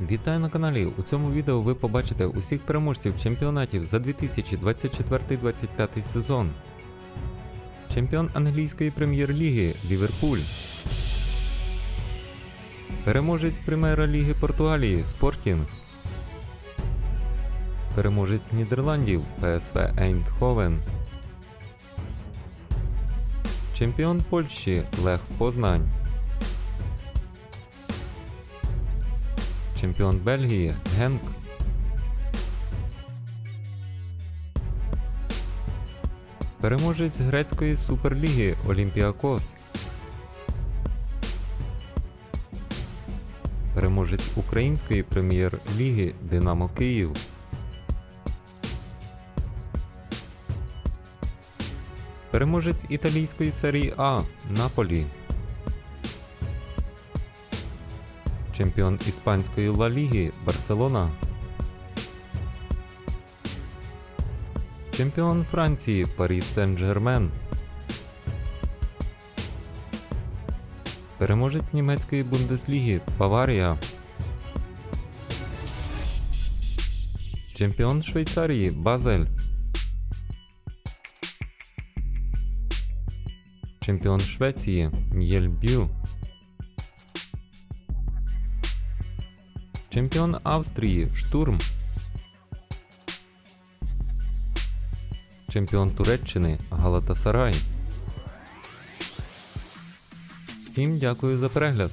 Вітаю на каналі! У цьому відео ви побачите усіх переможців чемпіонатів за 2024-25 сезон. Чемпіон англійської прем'єр-ліги Ліверпуль. Переможець Прем'єра Ліги Португалії Спортінг. Переможець Нідерландів ПСВ Ейндховен. Чемпіон Польщі Лех Познань. Чемпіон Бельгії Генк. Переможець грецької суперліги Олімпіакос. Переможець української прем'єр-ліги Динамо Київ. Переможець італійської серії А Наполі. Чемпіон іспанської Ла Ліги Барселона. Чемпіон Франції Парі Сен-Жермен. Переможець німецької Бундесліги Баварія. Чемпіон Швейцарії Базель. Чемпіон Швеції М'єльбю. Чемпіон Австрії Штурм. Чемпіон Туреччини Галатасарай. Всім дякую за перегляд.